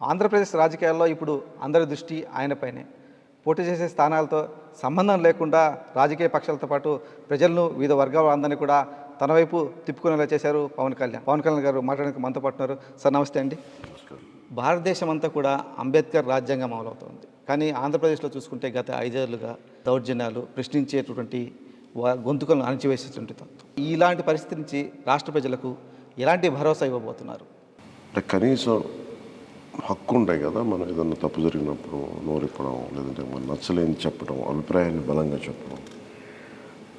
ఆంధ్రప్రదేశ్ రాజకీయాల్లో ఇప్పుడు అందరి దృష్టి ఆయనపైనే. పోటీ చేసే స్థానాలతో సంబంధం లేకుండా రాజకీయ పక్షాలతో పాటు ప్రజలను వివిధ వర్గాల అందరినీ కూడా తన వైపు తిప్పుకునేలా చేశారు పవన్ కళ్యాణ్. పవన్ కళ్యాణ్ గారు మాట్లాడడానికి మనతో పాటున్నారు సార్ నమస్తే అండి. భారతదేశం అంతా కూడా అంబేద్కర్ రాజ్యాంగం అమలవుతోంది. కానీ ఆంధ్రప్రదేశ్లో చూసుకుంటే గత ఐదేళ్ళుగా దౌర్జన్యాలు ప్రశ్నించేటటువంటి గొంతుకలను అణచివేసేటువంటి తత్వం. ఇలాంటి పరిస్థితి నుంచి రాష్ట్ర ప్రజలకు ఎలాంటి భరోసా ఇవ్వబోతున్నారు? కనీసం హక్కు ఉంటాయి కదా మనం ఏదైనా తప్పు జరిగినప్పుడు నోరిప్పడం లేదంటే మన నచ్చలేని చెప్పడం అభిప్రాయాన్ని బలంగా చెప్పడం.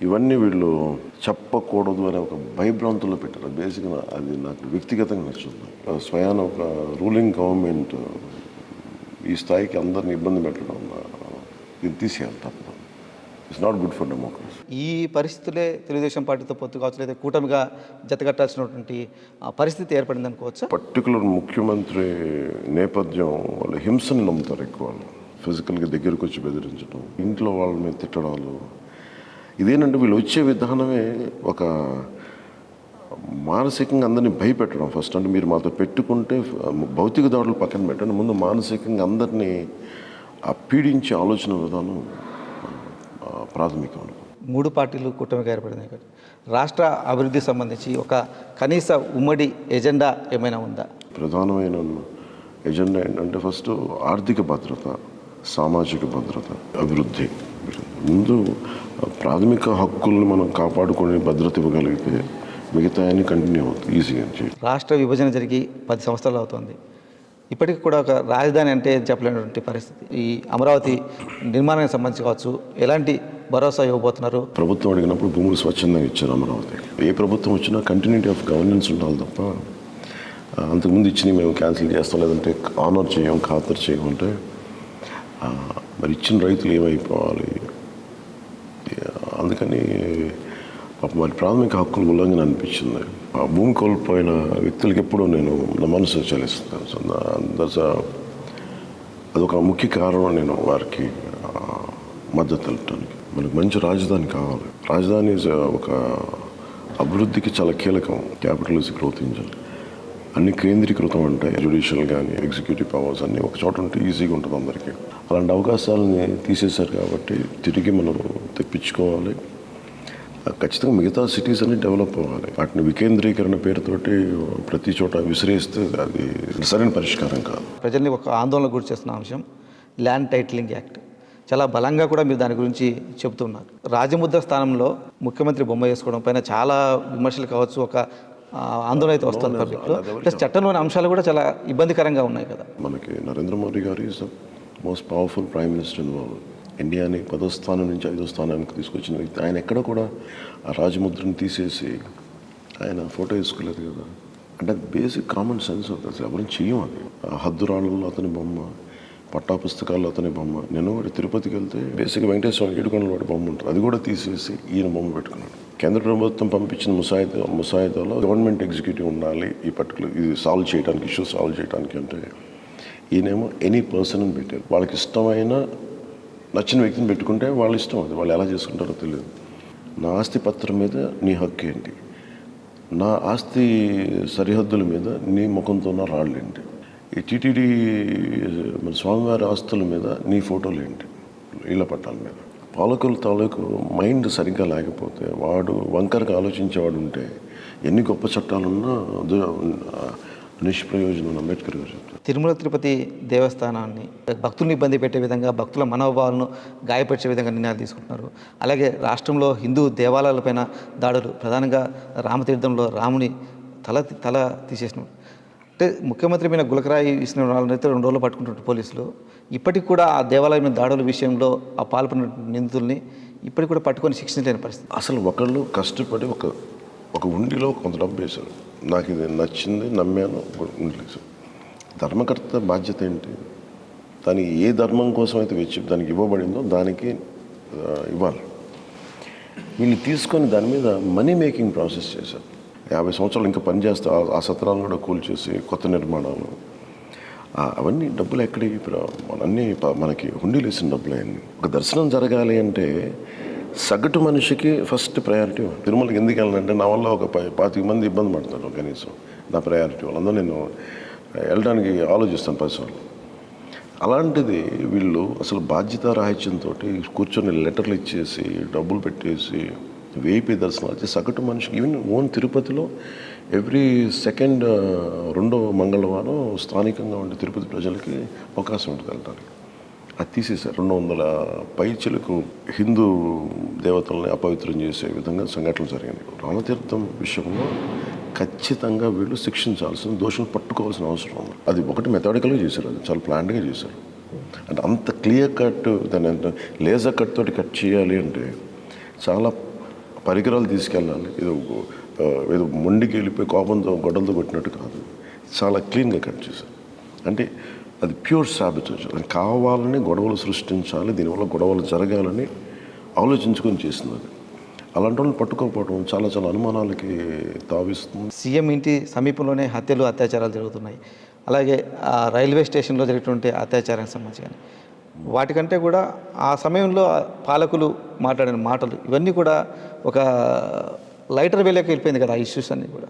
ఇవన్నీ వీళ్ళు చెప్పకూడదు అనే ఒక భయభ్రాంతుల్లో పెట్టారు. బేసిక్గా అది నాకు వ్యక్తిగతంగా నచ్చుతుంది. స్వయాన ఒక రూలింగ్ గవర్నమెంట్ ఈ స్థాయికి అందరిని ఇబ్బంది పెట్టడం ఇది తీసేయాలి తప్ప. It's not good for democracy ఈ పరిస్థితులే తెలుగుదేశం పార్టీతో పొత్తు కావచ్చు లేదా కూటమిగా జతగట్టాల్సినటువంటి ఆ, పరిస్థితి ఏర్పడింది అనుకోవచ్చు పర్టికులర్ ముఖ్యమంత్రి నేపథ్యం వాళ్ళు హింసను నమ్ముతారు ఎక్కువ వాళ్ళు. ఫిజికల్గా దగ్గరకు వచ్చి బెదిరించడం ఇంట్లో వాళ్ళ మీద తిట్టడాలు. ఇదేనంటే వీళ్ళు వచ్చే విధానమే ఒక మానసికంగా అందరినీ భయపెట్టడం ఫస్ట్. అంటే మీరు మాతో పెట్టుకుంటే భౌతిక దాడులు పక్కన పెట్టండి. ముందు మానసికంగా అందరినీ ఆ పీడించే ఆలోచన విధానం ప్రాథమికం. మూడు పార్టీలు కూటమిగా ఏర్పడింది రాష్ట్ర అభివృద్ధికి సంబంధించి ఒక కనీస ఉమ్మడి ఎజెండా ఏమైనా ఉందా? ప్రధానమైన ఎజెండా ఏంటంటే ఫస్ట్ ఆర్థిక భద్రత సామాజిక భద్రత అభివృద్ధి. ముందు ప్రాథమిక హక్కుల్ని మనం కాపాడుకొని భద్రత ఇవ్వగలిగితే మిగతా అన్ని కంటిన్యూ అవుతుంది ఈజీగా రాష్ట్ర విభజన జరిగి పది సంవత్సరాలు అవుతోంది. ఇప్పటికి కూడా ఒక రాజధాని అంటే చెప్పలేనటువంటి పరిస్థితి. ఈ అమరావతి నిర్మాణానికి సంబంధించి కావచ్చు ఎలాంటి భరోసా ఇవ్వబోతున్నారు. ప్రభుత్వం అడిగినప్పుడు భూములు స్వచ్ఛందంగా ఇచ్చారు అమరావతి. ఏ ప్రభుత్వం వచ్చినా కంటిన్యూటీ ఆఫ్ గవర్నెన్స్ ఉండాలి తప్ప అంతకుముందు ఇచ్చినవి మేము క్యాన్సిల్ చేస్తాం లేదంటే ఆనర్ చేయం ఖాతరు చేయం అంటే మరి ఇచ్చిన రైతులు ఏమైపోవాలి? అందుకని మరి ప్రాథమిక హక్కుల ఉల్లంఘన అనిపించింది. ఆ భూమి కోల్పోయిన వ్యక్తులకి ఎప్పుడూ నేను నా మనసు చలిస్తాను సో దశ అదొక ముఖ్య కారణం నేను వారికి మద్దతు తెలపడానికి మనకు మంచి రాజధాని కావాలి. రాజధాని uh, ఒక అభివృద్ధికి చాలా కీలకం. క్యాపిటల్స్ గ్రోత్ ఇంజన్ అన్ని కేంద్రీకృతం ఉంటాయి జ్యుడిషియల్ కానీ ఎగ్జిక్యూటివ్ పవర్స్ అన్నీ ఒక చోట ఉంటే ఈజీగా ఉంటుంది అందరికీ. అలాంటి అవకాశాలని తీసేశారు కాబట్టి తిరిగి మనం తెప్పించుకోవాలి. ఖచ్చితంగా మిగతా సిటీస్ అన్ని డెవలప్ అవ్వాలి. వాటిని వికేంద్రీకరణ పేరుతోటి ప్రతి చోట విసిరేస్తే అది సరైన పరిష్కారం కాదు. ప్రజల్ని ఒక ఆందోళన గురి చేస్తున్న అంశం ల్యాండ్ టైటిలింగ్ యాక్ట్ చాలా బలంగా కూడా మీరు దాని గురించి చెబుతున్నారు. రాజముద్ర స్థానంలో ముఖ్యమంత్రి బొమ్మ వేసుకోవడం పైన చాలా విమర్శలు కావచ్చు ఒక ఆందోళన అయితే వస్తుంది పబ్లిక్లో. ప్లస్ చట్టంలోని అంశాలు కూడా చాలా ఇబ్బందికరంగా ఉన్నాయి కదా. మనకి నరేంద్ర మోడీ గారు is most powerful prime minister in world. ఇండియాని పదో స్థానం నుంచి ఐదో స్థానానికి తీసుకొచ్చిన వ్యక్తి. ఆయన ఎక్కడ కూడా ఆ రాజముద్రని తీసేసి ఆయన ఫోటో వేసుకోలేదు కదా. అంటే బేసిక్ కామన్ సెన్స్ అవుతుంది అసలు ఎవరైనా చెయ్యం అది. ఆ హద్దురాళ్ళలో అతని బొమ్మ. పట్టాపుస్తకాల్లో అతని బొమ్మ. నేను కూడా తిరుపతికి వెళ్తే బేసిక్ వెంకటేశ్వర ఏడుకొండల వాడి బొమ్మ ఉంటుంది. అది కూడా తీసేసి ఈయన బొమ్మ పెట్టుకున్నాడు. కేంద్ర ప్రభుత్వం పంపించిన ముసాయిదా ముసాయిదాలో గవర్నమెంట్ ఎగ్జిక్యూటివ్ ఉండాలి ఈ పర్టికులర్ ఇది సాల్వ్ చేయడానికి ఇష్యూ సాల్వ్ చేయడానికి అంటే ఈయనేమో ఎనీ పర్సన్ అని పెట్టారు. వాళ్ళకి ఇష్టమైన నచ్చిన వ్యక్తిని పెట్టుకుంటే వాళ్ళ ఇష్టం అది. వాళ్ళు ఎలా చేసుకుంటారో తెలియదు. నా ఆస్తి పత్రం మీద నీ హక్కు ఏంటి? నా ఆస్తి సరిహద్దుల మీద నీ ముఖంతో ఉన్న రాళ్ళు ఏంటి? ఈ టీటీడీ మన స్వామివారి ఆస్తుల మీద నీ ఫోటోలు ఏంటి? ఇళ్ళ పట్టాల మీద. పాలకుల తాలూకు మైండ్ సరిగ్గా లేకపోతే వాడు వంకరగా ఆలోచించేవాడు ఉంటే ఎన్ని గొప్ప చట్టాలున్నా నిష్ప్రయోజనం అంబేద్కర్ గారు చెప్తారు. తిరుమల తిరుపతి దేవస్థానాన్ని భక్తుల్ని ఇబ్బంది పెట్టే విధంగా భక్తుల మనోభావాలను గాయపరిచే విధంగా నిర్ణయాలు తీసుకుంటున్నారు. అలాగే రాష్ట్రంలో హిందూ దేవాలయాలపైన దాడులు ప్రధానంగా రామతీర్థంలో రాముని తల తల తీసేసిన అంటే ముఖ్యమంత్రి మీద గులకరాయి ఇచ్చిన వాళ్ళనైతే రెండు రోజులు పట్టుకుంటు పోలీసులు. ఇప్పటికి కూడా ఆ దేవాలయం మీద దాడుల విషయంలో ఆ పాల్పడిన నిందితుల్ని ఇప్పటికి కూడా పట్టుకొని శిక్షించలేని పరిస్థితి. అసలు ఒకళ్ళు కష్టపడి ఒక ఒక ఉండిలో కొంత డబ్బు వేశారు. నాకు ఇది నచ్చింది నమ్మాను ఉండి ధర్మకర్త బాధ్యత ఏంటి? దానికి ఏ ధర్మం కోసం అయితే వెచ్చి దానికి ఇవ్వబడిందో దానికి ఇవ్వాలి. వీళ్ళు తీసుకొని దాని మీద మనీ మేకింగ్ ప్రాసెస్ చేశారు. యాభై సంవత్సరాలు ఇంకా పనిచేస్తే ఆ- ఆ సత్రాలను కూడా కూల్చేసి కొత్త నిర్మాణాలు. అవన్నీ డబ్బులు ఎక్కడి అన్నీ ప- మనకి హుండీలు వేసిన డబ్బులు అవన్నీ ఒక దర్శనం జరగాలి అంటే సగటు మనిషికి ఫస్ట్ ప్రయారిటీ తిరుమలకి ఎందుకు వెళ్ళాలంటే నా వల్ల ఒక ప- పాతిక మంది ఇబ్బంది పడతారు కనీసం నా ప్రయారిటీ వాళ్ళందరూ నేను వెళ్ళడానికి ఆలోచిస్తాను పరిశ్రమలు. అలాంటిది వీళ్ళు అసలు బాధ్యత రాహిత్యంతో కూర్చొని లెటర్లు ఇచ్చేసి డబ్బులు పెట్టేసి వేపీ దర్శనాలు చేసి సగటు మనిషికి ఈవెన్ ఓన్ తిరుపతిలో ఎవ్రీ సెకండ్ రెండో మంగళవారం స్థానికంగా ఉండే తిరుపతి ప్రజలకి అవకాశం ఉంటుంది వెళ్ళడానికి అది తీసేశారు. రెండు వందల పైచలకు హిందూ దేవతల్ని అపవిత్రం చేసే విధంగా సంఘటనలు జరిగింది రామతీర్థం విషయంలో ఖచ్చితంగా వీళ్ళు శిక్షించాల్సిన దోషులు పట్టుకోవాల్సిన అవసరం ఉంది. అది ఒకటి మెథడికల్గా చేశారు. అది చాలా ప్లాన్డ్గా చేశారు. అంటే అంత క్లియర్ కట్ దాని లేజర్ కట్ తోటి కట్ చేయాలి అంటే చాలా పరికరాలు తీసుకెళ్ళాలి. ఏదో ఏదో మొండికి వెళ్ళిపోయి కోపంతో గొడ్డలతో కొట్టినట్టు కాదు. చాలా క్లీన్గా కట్ చేశారు. అంటే అది ప్యూర్ సాబిటేజ్ అది కావాలని గొడవలు సృష్టించాలి దీనివల్ల గొడవలు జరగాలని ఆలోచించుకొని చేసింది అది. అలాంటి వాళ్ళని పట్టుకోకపోవడం చాలా చాలా అనుమానాలకి తావిస్తుంది. సీఎం ఇంటి సమీపంలోనే హత్యలు అత్యాచారాలు జరుగుతున్నాయి. అలాగే ఆ రైల్వే స్టేషన్లో జరిగినటువంటి అత్యాచారానికి సంబంధించి కానీ వాటికంటే కూడా ఆ సమయంలో ఆ పాలకులు మాట్లాడిన మాటలు ఇవన్నీ కూడా ఒక లైటర్ వేలోకి వెళ్ళిపోయింది కదా ఆ ఇష్యూస్ అన్నీ కూడా.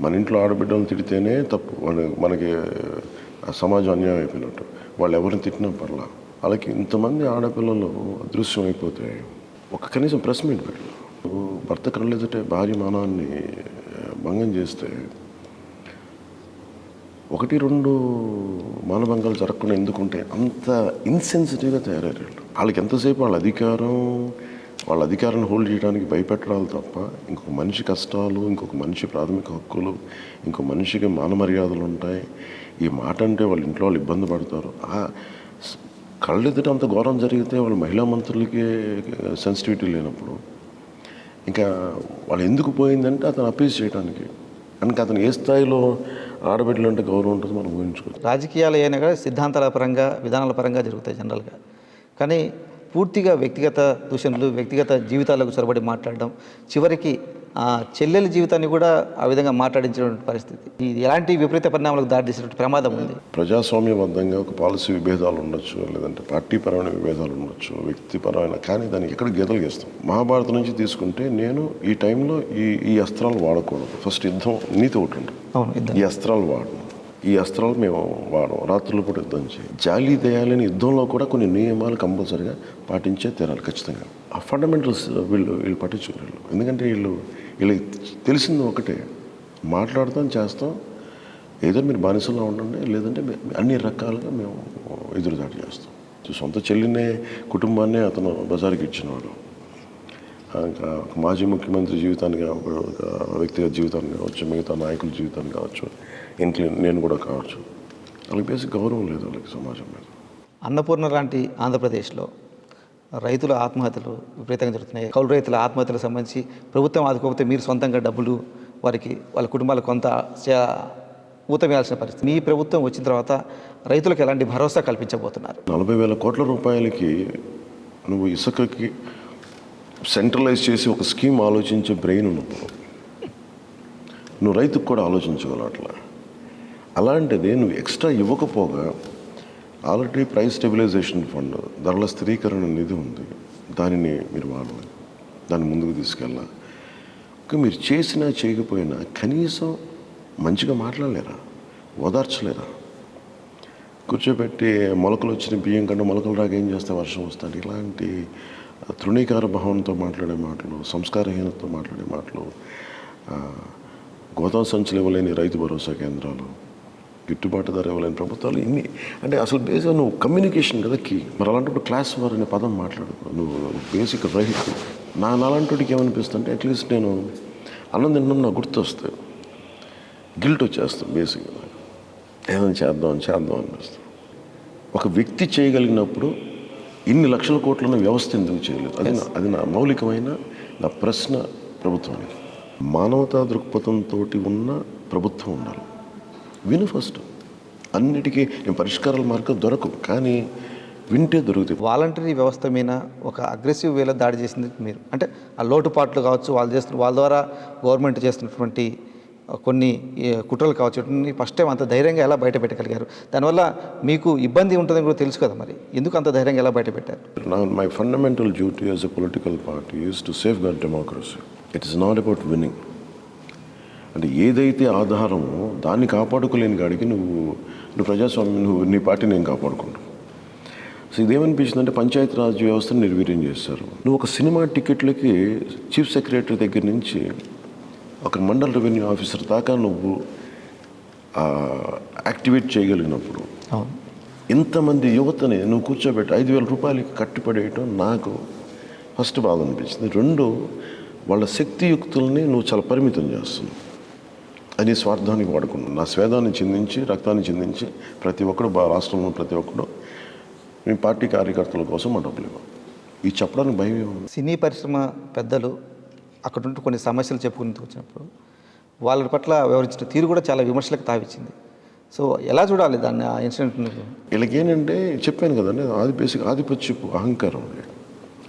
మన ఇంట్లో ఆడబిడ్డలను తిడితేనే తప్పు. మనకి సమాజం అన్యాయం అయిపోయినట్టు. వాళ్ళు ఎవరిని తిట్టినా పర్లా. వాళ్ళకి ఇంతమంది ఆడపిల్లలు అదృశ్యం అయిపోతే ఒక కనీసం ప్రెస్ మీట్ పెట్టు. భర్త కనలేదంటే భార్య మానాన్ని భంగం చేస్తే ఒకటి రెండు మానభంగాలు జరగకుండా ఎందుకుంటే అంత ఇన్సెన్సిటివ్గా తయారయ్యారు వాళ్ళు. వాళ్ళకి ఎంతసేపు వాళ్ళ అధికారం వాళ్ళ అధికారాన్ని హోల్డ్ చేయడానికి భయపెట్టడాలు తప్ప ఇంకొక మనిషి కష్టాలు ఇంకొక మనిషి ప్రాథమిక హక్కులు ఇంకో మనిషికి మాన మర్యాదలు ఉంటాయి. ఈ మాట అంటే వాళ్ళ ఇంట్లో వాళ్ళు ఇబ్బంది పడతారు. ఆ కళ్ళెదుట అంత ఘోరం జరిగితే వాళ్ళ మహిళా మంత్రులకి సెన్సిటివిటీ లేనప్పుడు ఇంకా వాళ్ళు ఎందుకు పోయిందంటే అతను అప్పీల్ చేయడానికి కనుక అతను ఏ స్థాయిలో ఆడబిడ్డలు అంటే గౌరవం ఉంటుంది మనం ఊహించుకోవచ్చు. రాజకీయాలు అయినా కూడా సిద్ధాంతాల పరంగా విధానాల పరంగా జరుగుతాయి జనరల్గా. కానీ పూర్తిగా వ్యక్తిగత దూషణలు వ్యక్తిగత జీవితాలకు చొరబడి మాట్లాడడం చివరికి ఆ చెల్లెల జీవితాన్ని కూడా ఆ విధంగా మాట్లాడించినటువంటి పరిస్థితి. ఇది ఎలాంటి విపరీత పరిణామాలకు దారితీసేటువంటి ప్రమాదం ఉంది? ప్రజాస్వామ్యబద్ధంగా ఒక పాలసీ విభేదాలు ఉండొచ్చు లేదంటే పార్టీ పరమైన విభేదాలు ఉండొచ్చు వ్యక్తిపరమైన కానీ దానికి ఎక్కడ గీతలు గీస్తాం? మహాభారతం నుంచి తీసుకుంటే నేను ఈ టైంలో ఈ ఈ అస్త్రాలు వాడకూడదు. ఫస్ట్ యుద్ధం నీతి ఒకటి ఉంటుంది ఈ అస్త్రాలు వాడను. ఈ అస్త్రాలు మేము వాడము. రాత్రులు కూడా యుద్ధం చేయం. జాలి దయాలని యుద్ధంలో కూడా కొన్ని నియమాలు కంపల్సరిగా పాటించే తీరాలి ఖచ్చితంగా. ఆ ఫండమెంటల్స్ వీళ్ళు వీళ్ళు పట్టించుకోరు. ఎందుకంటే వీళ్ళు వీళ్ళకి తెలిసింది ఒకటే మాట్లాడతాం చేస్తాం. ఏదో మీరు బానిసలో ఉండండి లేదంటే అన్ని రకాలుగా మేము ఎదురుదాడి చేస్తాం. సొంత చెల్లినే కుటుంబాన్నే అతను బజార్కి ఇచ్చినవాడు. ఇంకా మాజీ ముఖ్యమంత్రి జీవితాన్ని ఒక వ్యక్తిగత జీవితాన్ని కావచ్చు మిగతా నాయకుల జీవితాన్ని కావచ్చు ఇంట్లో నేను కూడా కావచ్చు. వాళ్ళకి బేసిక్ గౌరవం లేదు వాళ్ళకి సమాజం మీద. అన్నపూర్ణ లాంటి ఆంధ్రప్రదేశ్లో రైతుల ఆత్మహత్యలు విపరీతంగా జరుగుతున్నాయి. కౌలు రైతుల ఆత్మహత్యలకు సంబంధించి ప్రభుత్వం ఆదుకోకపోతే మీరు సొంతంగా డబ్బులు వారికి వాళ్ళ కుటుంబాలకు కొంత ఊతమేయాల్సిన ఊత వేయాల్సిన పరిస్థితి. మీ ప్రభుత్వం వచ్చిన తర్వాత రైతులకు ఎలాంటి భరోసా కల్పించబోతున్నారు? నలభై వేల కోట్ల రూపాయలకి నువ్వు ఇసుకకి సెంట్రలైజ్ చేసి ఒక స్కీమ్ ఆలోచించే బ్రెయిన్ నువ్వు నువ్వు రైతుకు కూడా ఆలోచించగలవు అట్లా. అలాంటిది నువ్వు ఎక్స్ట్రా ఇవ్వకపోగా ఆల్రెడీ ప్రైస్ స్టెబిలైజేషన్ ఫండ్ ధరల స్థిరీకరణ నిధి ఉంది. దానిని మీరు వాడాలి. దాన్ని ముందుకు తీసుకెళ్ళాలి. మీరు చేసినా చేయకపోయినా కనీసం మంచిగా మాట్లాడలేరా? ఓదార్చలేరా? కూర్చోబెట్టి మొలకలు వచ్చిన బియ్యం కన్నా మొలకలు రాక ఏం చేస్తే వర్షం వస్తుంది? ఇలాంటి తృణీకార భావంతో మాట్లాడే మాటలు సంస్కారహీనతతో మాట్లాడే మాటలు గోదావరి గోదాం సంచులు ఇవ్వలేని రైతు భరోసా కేంద్రాలు గిట్టుబాటు ధర ఇవ్వలేని ప్రభుత్వాలు ఇన్ని. అంటే అసలు బేసిక్ నువ్వు కమ్యూనికేషన్ కదా కీ మరి అలాంటప్పుడు క్లాస్ వార్ అనే పదం మాట్లాడు. నువ్వు బేసిక్ రైట్ నా నాలాంటికి ఏమనిపిస్తుంటే అట్లీస్ట్ నేను అన్నం తినడం నాకు గుర్తు వస్తాయి గిల్ట్ వచ్చేస్తాను బేసిక్గా ఏదైనా చేద్దాం చేద్దాం అనిపిస్తుంది. ఒక వ్యక్తి చేయగలిగినప్పుడు ఇన్ని లక్షల కోట్లున్న వ్యవస్థ ఎందుకు చేయలేదు? అది నా అది నా మౌలికమైన నా ప్రశ్న ప్రభుత్వానికి. మానవతా దృక్పథంతో ఉన్న ప్రభుత్వం ఉండాలి. విను ఫస్ట్. అన్నిటికీ నేను పరిష్కారాల మార్గం దొరకవు కానీ వింటే దొరుకుతాయి. వాలంటరీ వ్యవస్థ మీద ఒక అగ్రెసివ్ వేలో దాడి చేసింది మీరు. అంటే ఆ లోటుపాట్లు కావచ్చు వాళ్ళు చేస్తున్న వాళ్ళ ద్వారా గవర్నమెంట్ చేస్తున్నటువంటి కొన్ని కుట్రలు కావచ్చు ఫస్ట్ టైం అంత ధైర్యంగా ఎలా బయట పెట్టగలిగారు దానివల్ల మీకు ఇబ్బంది ఉంటుందని కూడా తెలుసు కదా మరి. ఎందుకు అంత ధైర్యంగా ఎలా బయట పెట్టారు Now, my fundamental duty as a political party is to safeguard democracy. It is not about winning. అంటే ఏదైతే ఆధారమో దాన్ని కాపాడుకోలేని కాడికి నువ్వు నువ్వు ప్రజాస్వామ్యం నువ్వు నీ పార్టీని నేను కాపాడుకుంటావు? సో ఇదేమనిపించిందంటే పంచాయతీ రాజ్ వ్యవస్థను నిర్వీర్యం చేస్తారు. నువ్వు ఒక సినిమా టికెట్లకి చీఫ్ సెక్రటరీ దగ్గర నుంచి ఒక మండల రెవెన్యూ ఆఫీసర్ దాకా నువ్వు యాక్టివేట్ చేయగలిగినప్పుడు ఇంతమంది యువతని నువ్వు కూర్చోబెట్టి ఐదు వేల రూపాయలకి కట్టుపడేయటం నాకు ఫస్ట్ బాధ అనిపించింది రెండు వాళ్ళ శక్తియుక్తుల్ని నువ్వు చాలా పరిమితం చేస్తున్నావు. అని స్వార్థానికి వాడుకున్నాను నా స్వేదాన్ని చిందించి రక్తాన్ని చిందించి ప్రతి ఒక్కడు రాష్ట్రంలో ప్రతి ఒక్కడు మీ పార్టీ కార్యకర్తల కోసం మా డబ్బులు ఇవ్వం ఇది చెప్పడానికి భయం ఏముంది? సినీ పరిశ్రమ పెద్దలు అక్కడ ఉంటూ కొన్ని సమస్యలు చెప్పుకుంటూ వచ్చినప్పుడు వాళ్ళ పట్ల వ్యవహరించిన తీరు కూడా చాలా విమర్శలకు తావిచ్చింది. సో ఎలా చూడాలి దాన్ని ఆ ఇన్సిడెంట్ వీళ్ళకి ఏంటంటే చెప్పాను కదండి ఆది బేసిక్ ఆధిపత్యపు అహంకారం.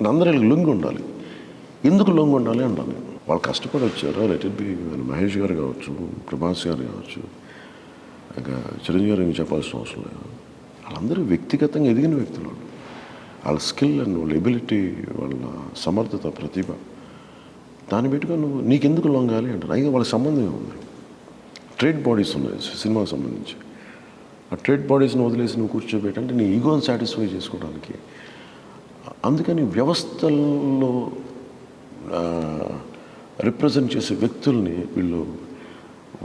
అందరూ వీళ్ళకి లొంగి ఉండాలి. ఎందుకు లొంగి ఉండాలి అంటాను నేను. వాళ్ళు కష్టపడి వచ్చారు. లెట్ ఇట్ బి మహేష్ గారు కావచ్చు ప్రభాస్ గారు కావచ్చు ఇంకా చిరంజీవి గారు చెప్పాల్సిన అవసరం లేదు. వాళ్ళందరూ వ్యక్తిగతంగా ఎదిగిన వ్యక్తులు వాళ్ళ. స్కిల్ అండ్ వాళ్ళ ఎబిలిటీ వాళ్ళ సమర్థత ప్రతిభ. దాన్ని పెట్టుకొని నువ్వు నీకెందుకు లొంగాలి అంటారు. అయితే వాళ్ళకి సంబంధం ఉంది ట్రేడ్ బాడీస్ ఉన్నాయి సినిమాకి సంబంధించి. ఆ ట్రేడ్ బాడీస్ని వదిలేసి నువ్వు కూర్చోబెట్టంటే నీ ఈగోని సాటిస్ఫై చేసుకోవడానికి. అందుకని వ్యవస్థల్లో రిప్రజెంట్ చేసే వ్యక్తుల్ని వీళ్ళు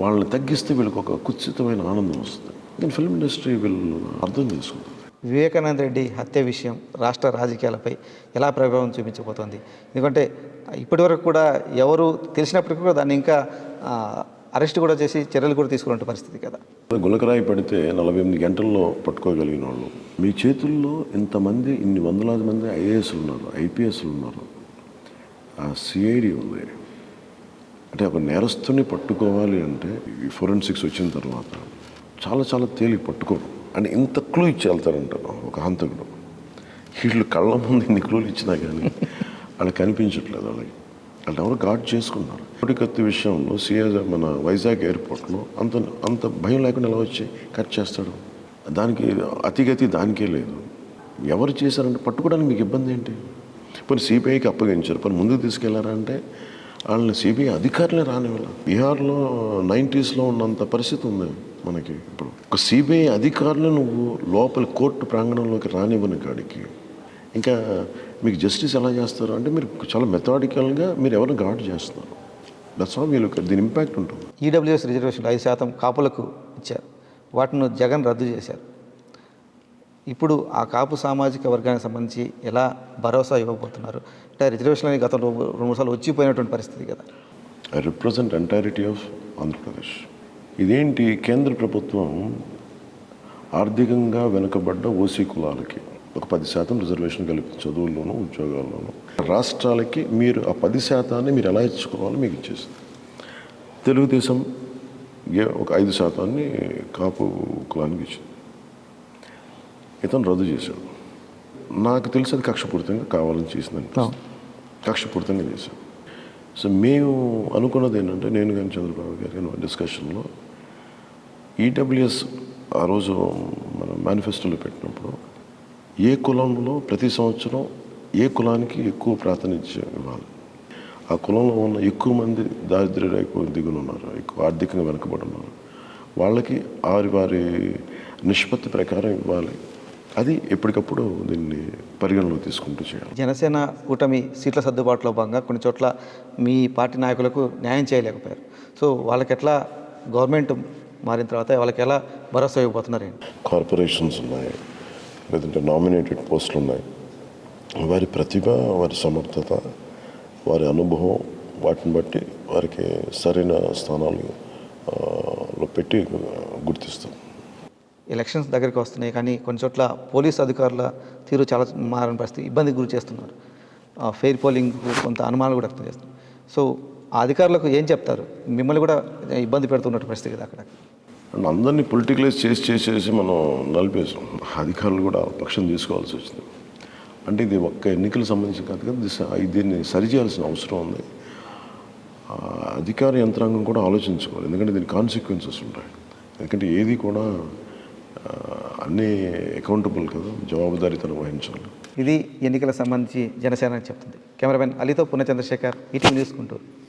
వాళ్ళని తగ్గిస్తే వీళ్ళకి ఒక కుత్సితమైన ఆనందం వస్తుంది. కానీ ఫిల్మ్ ఇండస్ట్రీ వీళ్ళు అర్థం చేసుకుంటుంది వివేకానంద రెడ్డి హత్య విషయం రాష్ట్ర రాజకీయాలపై ఎలా ప్రభావం చూపించబోతోంది? ఎందుకంటే ఇప్పటివరకు కూడా ఎవరు తెలిసినప్పటికీ కూడా దాన్ని ఇంకా అరెస్ట్ కూడా చేసి చర్యలు కూడా తీసుకునే పరిస్థితి కదా. గులకరాయి పడితే నలభై ఎనిమిది గంటల్లో పట్టుకోగలిగిన వాళ్ళు. మీ చేతుల్లో ఇంతమంది ఇన్ని వందలాది మంది ఐఏఎస్లు ఉన్నారు ఐపీఎస్లు ఉన్నారు. సిఐడి ఉంది. అంటే ఒక నేరస్తుని పట్టుకోవాలి అంటే ఈ ఫోరెన్సిక్స్ వచ్చిన తర్వాత చాలా చాలా తేలిక పట్టుకోరు. అని ఇంత క్లూ ఇచ్చి వెళ్తారంటారు ఒక హంతకుడు. వీళ్ళు కళ్ళ ముందు ఇన్ని క్లూలు ఇచ్చినా కానీ వాళ్ళకి కనిపించట్లేదు వాళ్ళకి. వాళ్ళు ఎవరు గాడ్ చేసుకున్నారు. కోటికత్తి విషయంలో సిఎస్ మన వైజాగ్ ఎయిర్పోర్ట్లో అంత అంత భయం లేకుండా ఎలా వచ్చి కట్ చేస్తాడు? దానికి అతిగతి దానికే లేదు. ఎవరు చేశారంటే పట్టుకోవడానికి మీకు ఇబ్బంది ఏంటి? పోనీ సిబిఐకి అప్పగించారు. పోనీ ముందుకు తీసుకెళ్ళారా అంటే వాళ్ళని సిబిఐ అధికారులే రానివ్వాలి బీహార్లో నైంటీస్లో ఉన్నంత పరిస్థితి ఉంది మనకి ఇప్పుడు. ఒక సిబిఐ అధికారులు నువ్వు లోపల కోర్టు ప్రాంగణంలోకి రానివ్వని కాడికి. ఇంకా మీకు జస్టిస్ ఎలా చేస్తారు? అంటే మీరు చాలా మెథాడికల్గా మీరు ఎవరిని గాడ్ చేస్తున్నారు? దట్స్ ఆల్ వీళ్ళు దీని ఇంపాక్ట్ ఉంటుంది. ఈడబ్ల్యూఎస్ రిజర్వేషన్ ఐదు శాతం కాపులకు ఇచ్చారు. వాటిని జగన్ రద్దు చేశారు. ఇప్పుడు ఆ కాపు సామాజిక వర్గానికి సంబంధించి ఎలా భరోసా ఇవ్వబోతున్నారు? అంటే రిజర్వేషన్ అనేది గతంలో రెండు మూడు సార్లు వచ్చిపోయినటువంటి పరిస్థితి కదా. I represent entirety of Andhra Pradesh ఇదేంటి? కేంద్ర ప్రభుత్వం ఆర్థికంగా వెనుకబడ్డ ఓసీ కులాలకి ఒక పది శాతం రిజర్వేషన్ కలిపి చదువుల్లోనూ ఉద్యోగాల్లోనూ రాష్ట్రాలకి మీరు ఆ పది శాతాన్ని మీరు ఎలా ఇచ్చుకోవాలో మీకు ఇచ్చేసింది తెలుగుదేశం ఒక ఐదు శాతాన్ని కాపు కులానికి ఇచ్చింది. ఇతను రద్దు చేశాడు నాకు తెలిసి అది కక్షపూరితంగా కావాలని చేసిందని. కక్షపూరితంగా చేశాం సో మేము అనుకున్నది ఏంటంటే నేను కానీ చంద్రబాబు గారు కానీ డిస్కషన్లో ఈడబ్ల్యూఎస్ ఆ రోజు మన మేనిఫెస్టోలో పెట్టినప్పుడు ఏ కులంలో ప్రతి సంవత్సరం ఏ కులానికి ఎక్కువ ప్రాతినిధ్యం ఇవ్వాలి? ఆ కులంలో ఉన్న ఎక్కువ మంది దారిద్ర్య రేఖ దిగులు ఉన్నారు ఎక్కువ ఆర్థికంగా వెనుకబడి ఉన్నారు. వాళ్ళకి వారి వారి నిష్పత్తి ప్రకారం ఇవ్వాలి. అది ఎప్పటికప్పుడు దీన్ని పరిగణలో తీసుకుంటూ చేయాలి. జనసేన కూటమి సీట్ల సర్దుబాటులో భాగంగా కొన్ని చోట్ల మీ పార్టీ నాయకులకు న్యాయం చేయలేకపోయారు. సో వాళ్ళకి ఎట్లా గవర్నమెంట్ మారిన తర్వాత వాళ్ళకి ఎలా భరోసా ఇవ్వబోతున్నారు కార్పొరేషన్స్ ఉన్నాయి లేదంటే నామినేటెడ్ పోస్టులు ఉన్నాయి. వారి ప్రతిభ వారి సమర్థత వారి అనుభవం వాటిని బట్టి వారికి సరైన స్థానాలు పెట్టి గుర్తిస్తాం. ఎలక్షన్స్ దగ్గరికి వస్తున్నాయి కానీ కొన్ని చోట్ల పోలీస్ అధికారుల తీరు చాలా మారని పరిస్థితి ఇబ్బందికి గురి చేస్తున్నారు. ఫెయిర్ పోలింగ్ కొంత అనుమానాలు కూడా వ్యక్తం చేస్తున్నారు. సో ఆ అధికారులకు ఏం చెప్తారు? మిమ్మల్ని కూడా ఇబ్బంది పెడుతున్నట్టు పరిస్థితి కదా అక్కడ. అందరినీ పొలిటికలైజ్ చేసి చేసేసి మనం నలిపేసాం. అధికారులు కూడా పక్షం తీసుకోవాల్సి వచ్చింది. అంటే ఇది ఒక్క ఎన్నికలకు సంబంధించి కాదు కదా దీన్ని సరిచేయాల్సిన అవసరం ఉంది. అధికార యంత్రాంగం కూడా ఆలోచించుకోవాలి. ఎందుకంటే దీని కాన్సిక్వెన్సెస్ ఉంటాయి. ఎందుకంటే ఏది కూడా అన్నీ అకౌంటబుల్ కదా జవాబుదారీతనం వహించాలి. ఇది ఎన్నికల సంబంధించి జనసేన చెప్తుంది. కెమెరామెన్ అలీతో పుణ్య చంద్రశేఖర్ ఈటీవీ న్యూస్ గుంటూరు.